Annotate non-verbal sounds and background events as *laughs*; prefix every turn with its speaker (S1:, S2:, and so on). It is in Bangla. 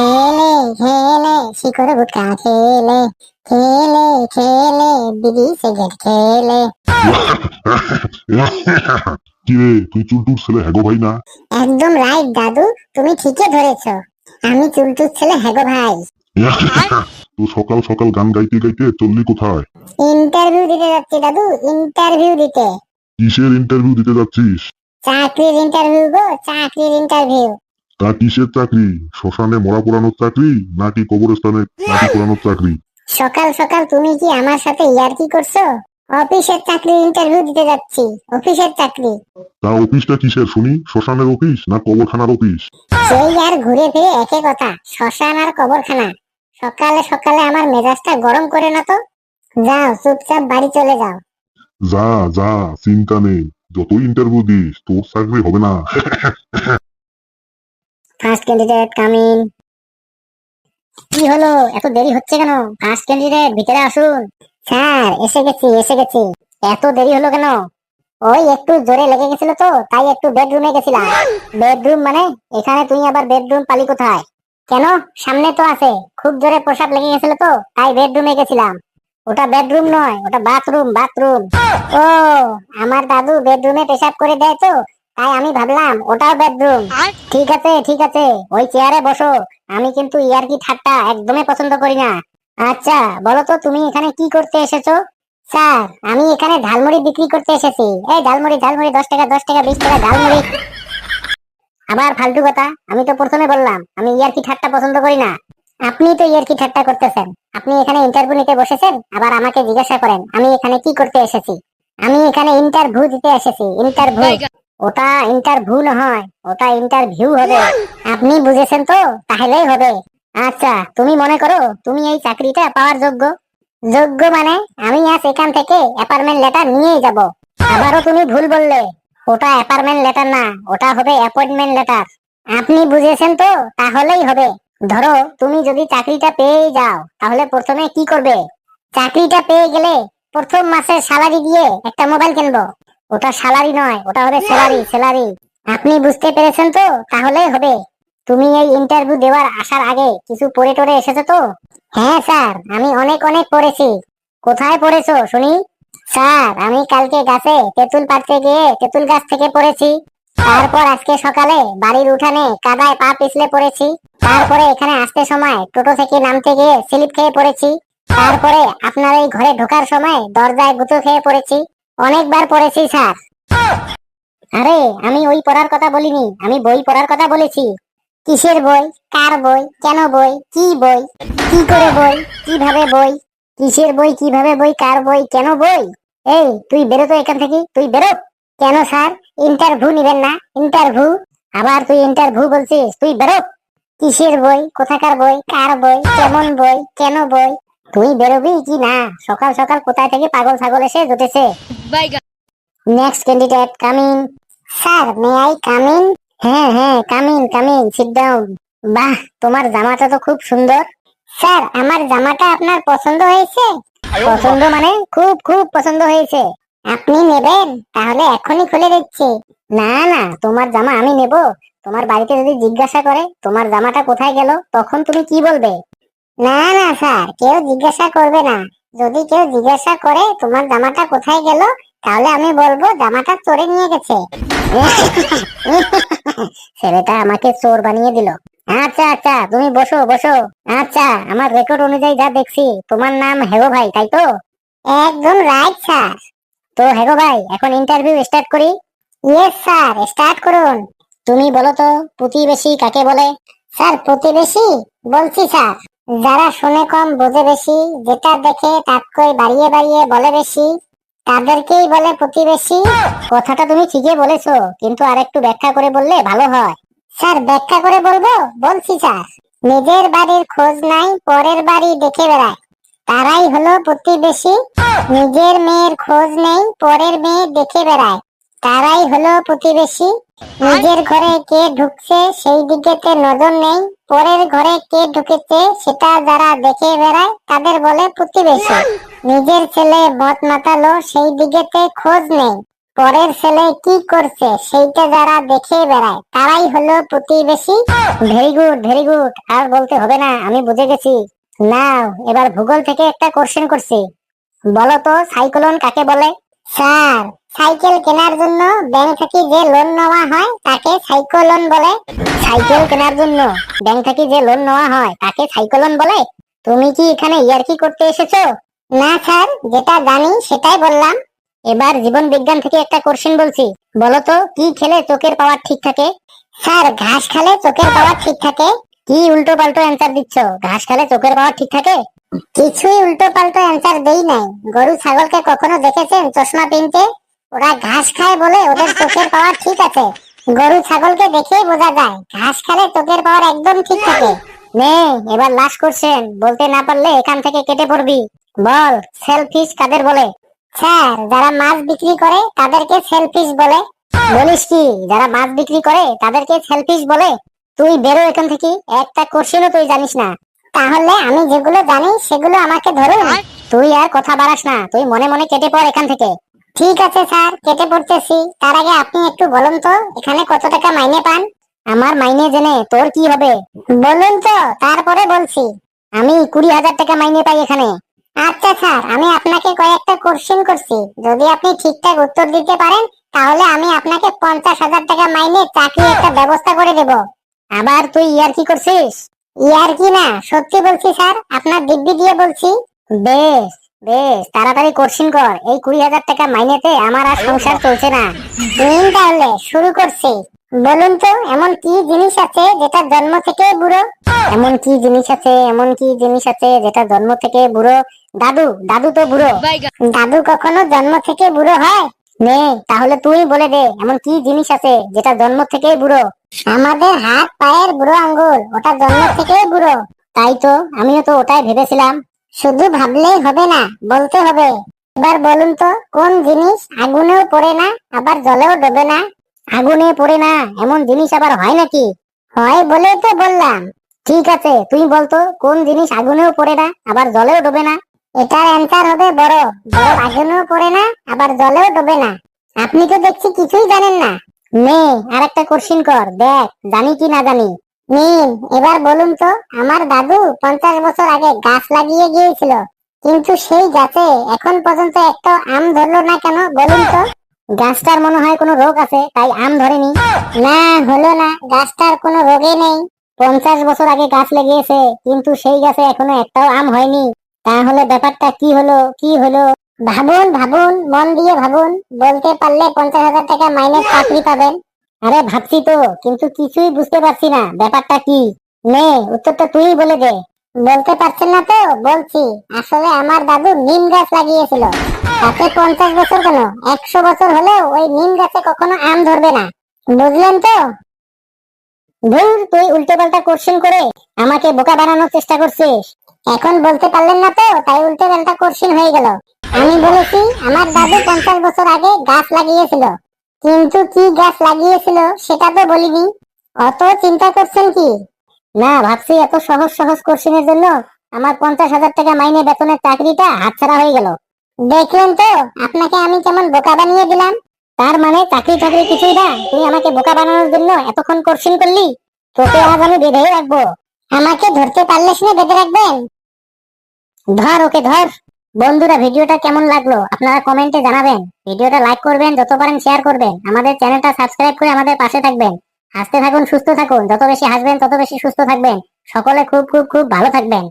S1: খেলে খেলে শিকড় গুটকা খেলে খেলে খেলে বিড়ি সিগারেট খেলে।
S2: কিরে তুই চুলটুর ছেলে হ্যাগো ভাই না?
S1: একদম রাইট দাদু তুমি ঠিকই ধরেছো। আমি চুলটুর ছেলে হ্যাগো ভাই।
S2: তুই সকাল সকাল গান গাইতে গাইতে চললি কোথায়?
S1: ইন্টারভিউ দিতে যাচ্ছি দাদু ইন্টারভিউ দিতে।
S2: কিসের ইন্টারভিউ দিতে যাচ্ছিস?
S1: চাকরির ইন্টারভিউ গো চাকরির ইন্টারভিউ
S2: তা কিসের চাকরি? শ্মশানে মরা পোড়ানোর চাকরি নাকি কবরস্থানে নাকি পোড়ানোর চাকরি?
S1: সকাল সকাল তুমি কি আমার সাথে ইয়ার্কি করছ? অফিসের চাকরির ইন্টারভিউ দিতে যাচ্ছি। অফিসের চাকরি।
S2: তা অফিসটা কিসের শুনি? শ্মশানের অফিস না কবরখানার অফিস?
S1: সেই আর ঘুরে ফিরে একই কথা শ্মশান আর কবরখানা। সকালে সকালে আমার মেজাজটা গরম করে না তো? যাও চুপচাপ বাড়ি চলে যাও।
S2: যা যা চিন্তা নেই। যতই ইন্টারভিউ দিস তোর চাকরি হবে না। *laughs*
S1: ফার্স্ট ক্যান্ডিডেট কামিং কি হলো? এত দেরি হচ্ছে কেন? ফার্স্ট ক্যান্ডিডেট ভিতরে আসুন। স্যার, এসে গেছি এসে গেছি। এত দেরি হলো কেন? ওই একটু জোরে লেগে গেছিল তো, তাই একটু বেডরুমে গেছিলাম। বেডরুম মানে এখানে তুই আবার বেডরুম পালি কোথায়? কেন? সামনে তো আছে। খুব জোরে প্রসাব লেগে গেছিল তো, তাই বেডরুমে গেছিলাম। ওটা বেডরুম নয়, ওটা বাথরুম বাথরুম ও, আমার দাদু বেডরুমে পেশাব করে দেয় তো তাই আমি ভাবলাম ওটাও বেডরুম ঠিক আছে ঠিক আছে ওই চেয়ারে বসো। আমি কিন্তু ইয়ারকি ঠাট্টা একদমই পছন্দ করি না। আচ্ছা বলো তো তুমি এখানে কি করতে এসেছ? স্যার আমি এখানে ঝালমুড়ি বিক্রি করতে এসেছি। এই ঝালমুড়ি ঝালমুড়ি দশ টাকা দশ টাকা বিশ টাকা ঝালমুড়ি। আবার ফালতু কথা আমি তো প্রথমে বললাম আমি ইয়ারকি ঠাট্টা পছন্দ করি না। আপনি তো ইয়ারকি ঠাট্টা করতেছেন। আপনি এখানে ইন্টারভিউ নিতে বসেছেন আবার আমাকে জিজ্ঞাসা করেন আমি এখানে কি করতে এসেছি? আমি এখানে ইন্টারভিউ দিতে এসেছি ইন্টারভিউ ওটা ইন্টারভিউ নহয় ওটা ইন্টারভিউ হবে। আপনি বুঝেছেন তো? তাহলেই হবে। আচ্ছা তুমি মনে করো তুমি এই চাকরিটা পাওয়ার যোগ্য। যোগ্য মানে আমি আজ এখান থেকে অ্যাপার্টমেন্ট লেটার নিয়েই যাব। আবারও তুমি ভুল বললে। ওটা অ্যাপার্টমেন্ট লেটার না, ওটা হবে অ্যাপয়েন্টমেন্ট লেটার আপনি বুঝেছেন তো? তাহলেই হবে। ধরো তুমি যদি চাকরিটা পেয়ে যাও, তাহলে প্রথমে কি করবে? চাকরিটা পেয়ে গেলে প্রথম মাসে স্যালারি দিয়ে একটা মোবাইল কিনবো। ওটা স্যালারি নয়, ওটা হবে স্যালারি স্যালারি আপনি বুঝতে পেরেছেন তো? তাহলেই হবে। তুমি এই ইন্টারভিউ দেওয়ার আসার আগে কিছু পড়ে টরে এসেছ তো? হ্যাঁ স্যার, আমি অনেক অনেক পড়েছি। কোথায় পড়েছো, শুনি? স্যার, আমি কালকে গাছে তেঁতুল পাড়তে গিয়ে তেঁতুল গাছ থেকে পড়েছি। তারপর আজকে সকালে বাড়ির উঠানে কাদায় পা পিছলে পড়েছি। তারপরে এখানে আসতে সময় টোটো থেকে নামতে গিয়ে স্লিপ খেয়ে পড়েছি। তারপরে আপনার এই ঘরে ঢোকার সময় দরজায় গুঁতো খেয়ে পড়েছি। অনেকবার পড়েছি, স্যার। আরে, আমি ওই পড়ার কথা বলিনি, আমি বই পড়ার কথা বলেছি। কিসের বই? কার বই? কেন বই? কি বই? কি করে বই? কীভাবে বই? কিসের বই? কীভাবে বই? কার বই? কেন বই? এই, তুই বেরো তো এখান থেকে, তুই বেরো। কেন, স্যার? ইন্টারভিউ নিবেন না ইন্টারভিউ আবার তুই ইন্টারভিউ বলছিস, তুই বেরো। কিসের বই? কোথাকার বই? কার বই? কেমন বই? কেন বই? তুই বেরোবি কি না? সকাল সকাল কোথায় থেকে পাগল ছাগল এসে জুটেছে? Next candidate coming sir may I coming হ্যাঁ হ্যাঁ কামিং কামিং সিট ডাউন বাহ তোমার জামাটা তো খুব সুন্দর। স্যার আমার জামাটা আপনার পছন্দ হয়েছে? পছন্দ মানে খুব খুব পছন্দ হয়েছে। আপনি নেবেন তাহলে এখনই খুলে দিচ্ছি। না না তোমার জামা আমি নেব। তোমার বাড়িতে যদি জিজ্ঞাসা করে তোমার জামাটা কোথায় গেল তখন তুমি কি বলবে? না না স্যার কেউ জিজ্ঞাসা করবে না। যদি কেউ জিজ্ঞাসা করে তোমার জামাটা কোথায় গেল তাহলে আমি বলব জামাটা চোরে নিয়ে গেছে। ছেলেটা আমাকে চোর বানিয়ে দিল। আচ্ছা আচ্ছা তুমি বসো বসো। আচ্ছা আমার রেকর্ড অনুযায়ী যা দেখছি তোমার নাম হেগো ভাই তাই তো? একদম রাইট স্যার তো হেগো ভাই এখন ইন্টারভিউ স্টার্ট করি? ইয়েস স্যার স্টার্ট করুন। তুমি বলো তো প্রতিবেশী কাকে বলে? স্যার প্রতিবেশী? বলছি স্যার যারা শুনে কম বোঝে বেশি, যেটা দেখে তাৎকই বাড়িয়ে বাড়িয়ে বলে বেশি, তাদেরকেই বলে প্রতিবেশী। কথাটা তুমি ঠিকই বলেছ, কিন্তু আর একটু ব্যাখ্যা করে বললে ভালো হয়। স্যার, ব্যাখ্যা করে বলব? বলছি স্যার, নিজের বাড়ির খোঁজ নাই, পরের বাড়ি দেখে বেড়ায়। তারাই হলো প্রতিবেশী। নিজের মেয়ের খোঁজ নেই, পরের মেয়ে দেখে বেড়ায়। তারাই হলো প্রতিবেশী। নিজের ঘরে কে ঢুকছে, সেই দিকেতে নজর নেই। পরের ঘরে কে ঢুকেছে, সেটা যারা দেখে বেড়ায়, তাদের বলে প্রতিবেশী। নিজের ছেলে মত মাতালো, সেই দিকেতে খোঁজ নেই। পরের ছেলে কি করছে, সেইটা যারা দেখে বেড়ায়, তারাই হলো প্রতিবেশী। ভেরি গুড ভেরি গুড, আর বলতে হবে না, আমি বুঝে গেছি। নাও, এবার ভূগোল থেকে একটা কোশ্চেন করছি। বলো তো, সাইক্লোন কাকে বলে? স্যার সাইকেল কেনার জন্য ব্যাংক থেকে যে লোন নেওয়া হয়, তাকে সাইক্লোন বলে। সাইকেল কেনার জন্য ব্যাংক থেকে যে লোন নেওয়া হয়, তাকে সাইক্লোন বলে। তুমি কি এখানে ইয়ার্কি করতে এসেছ? না, স্যার, যেটা জানি সেটাই বললাম। এবার জীবন বিজ্ঞান থেকে একটা কোশ্চেন বলছি। বলো তো, কি খেলে চোখের পাওয়ার ঠিক থাকে? স্যার, ঘাস খেলে চোখের পাওয়ার ঠিক থাকে? কি উল্টো পাল্টো অ্যান্সার দিচ্ছ? ঘাস খেলে চোখের পাওয়ার ঠিক থাকে? কিছুই উল্টো পাল্টো অ্যান্সার দেই নাই। গরু, ছাগলকে কখনো দেখেছেন? চশমা পিনতে? ওরা ঘাস খায় বলে ওদের চোখের পাওয়ার ঠিক আছে। গরু ছাগলকে দেখেই বোঝা যায় ঘাস খেলে চোখের পাওয়ার একদম ঠিক থাকে। নে এবার লাস্ট কোশ্চেন বলতে না পারলে এখান থেকে কেটে পড়বি। বল সেলফিশ কাদের বলে? স্যার যারা মাছ বিক্রি করে তাদেরকে সেলফিশ বলে। বলিস কি যারা মাছ বিক্রি করে তাদেরকে সেলফিশ বলে? তুই বেরো এখান থেকে একটা কোশ্চেনও তুই জানিস না। তাহলে আমি যেগুলো জানি সেগুলো আমাকে ধরুন। তুই আর কথা বাড়াস না তুই মনে মনে কেটে পড় এখান থেকে। ঠিক আছে স্যার, কেটে পড়তেছি। তার আগে আপনি একটু বলুন তো, এখানে কত টাকা মাইনে পান? আমার মাইনে জেনে তোর কি হবে? বলুন তো, তারপরে বলছি। আমি কুড়ি হাজার টাকা মাইনে পাই এখানে। আচ্ছা স্যার, আমি আপনাকে কয়েকটা কোশ্চেন করছি। যদি আপনি ঠিকঠাক উত্তর দিতে পারেন, তাহলে আমি আপনাকে পঞ্চাশ হাজার টাকা মাইনে চাকরি একটা ব্যবস্থা করে দেব। আবার তুই ইয়ার কি করছিস? ইয়ার কি না? সত্যি বলছি স্যার, আপনার দিব্যি দিয়ে বলছি। বেশ। বেশ, তাড়াতাড়ি কোশ্চিন কর। এই কুড়ি হাজার টাকা মাইনেতে আমার আর সংসার চলছে না। তাহলে শুরু করছি। বলুন তো, এমন কি জিনিস আছে যেটা জন্ম থেকে বুড়ো? এমন কি জিনিস আছে, এমন কি জিনিস আছে যেটা জন্ম থেকে বুড়ো? দাদু দাদু তো বুড়ো। দাদু কখনো জন্ম থেকে বুড়ো হয়? নে, তাহলে তুই বলে দে, এমন কি জিনিস আছে যেটা জন্ম থেকেই বুড়ো? আমাদের হাত, পায়ের বুড়ো আঙ্গুল, ওটা জন্ম থেকেই বুড়ো। তাই তো, আমিও তো ওটাই ভেবেছিলাম। শুধু ভাবলেই হবে না, বলতে হবে। এবার বলুন তো, কোন জিনিস আগুনেও পড়ে না, আবার জলেও ডোবে না? আগুনে পড়ে না, এমন জিনিস আবার হয় নাকি? হয় বলেই তো বললাম। ঠিক আছে তুই বলতো, কোন জিনিস আগুনেও পড়ে না, আবার জলেও ডোবে না? এটার অ্যান্সার হবে বরফ বরফ আগুনেও পড়ে না, আবার জলেও ডোবে না। আপনি তো দেখছি কিছুই জানেন না। নে আর একটা কোশ্চিন কর, দেখ, জানি কি না জানি। এবার বলুন তো, আমার দাদু পঞ্চাশ বছর আগে গাছ লাগিয়ে গিয়েছিল, কিন্তু সেই গাছে এখন পর্যন্ত একটা আম ধরলো না কেন বলুন তো? গাছটার মনে হয় কোনো রোগ আছে, তাই আম ধরেনি। না, হলো না, গাছটার কোনো রোগে নেই। পঞ্চাশ বছর আগে গাছ লাগিয়েছে, কিন্তু সেই গাছে এখনও একটাও আম হয়নি। তাহলে ব্যাপারটা কি হলো কি হলো? ভাবুন ভাবুন, মন দিয়ে ভাবুন, বলতে পারলে পঞ্চাশ হাজার টাকা মাইনে চাকরি পাবেন। আরে ভাবছি তো, কিন্তু কিছুই বুঝতে পারছি না, ব্যাপারটা কি? নে উত্তরটা তুই বলে দে। বলতে পারছেন না তো? বলছি, আসলে আমার দাদু নিম গাছ লাগিয়েছিল। তাতে পঞ্চাশ বছর কেন? একশো বছর হলেও ওই নিম গাছে কখনো আম ধরবে না। বুঝলেন তো? ধুর, তুই উল্টো পাল্টা কোশ্চেন করে আমাকে বোকা বানানোর চেষ্টা করছিস। এখন বলতে পারলেন না তো, তাই উল্টো পাল্টা কোশ্চেন হয়ে গেল। আমি বলেছি, আমার দাদু পঞ্চাশ বছর আগে গাছ লাগিয়েছিল। কিন্তু কি গাছ লাগিয়েছিল সেটা তো বলিনি। অত চিন্তা করছেন কি? না, ভাবছি এত সহজ সহজ কোশ্চেনের জন্য আমার পঞ্চাশ হাজার টাকা মাইনে বেতনের চাকরিটা হাতছাড়া হয়ে গেল। দেখলেন তো, আপনাকে আমি কেমন বোকা বানিয়ে দিলাম? তার মানে চাকরি চাকরি কিছুই না, তুই আমাকে বোকা বানানোর জন্য এতক্ষণ কোশ্চেন করলি? তোকে আজ আমি বেঁধেই রাখব। আমাকে ধরতে পারলে শুনে বেঁধে রাখবেন? ধর ওকে, ধর। বন্ধুরা, ভিডিওটা কেমন লাগল? আপনারা কমেন্টে জানাবেন। ভিডিওটা লাইক করবেন, যত পারেন শেয়ার করবেন। আমাদের চ্যানেলটা সাবস্ক্রাইব করে আমাদের পাশে থাকবেন। হাসতে থাকুন, সুস্থ থাকুন। যত বেশি হাসবেন, তত বেশি সুস্থ থাকবেন। সকলে খুব খুব খুব ভালো থাকবেন।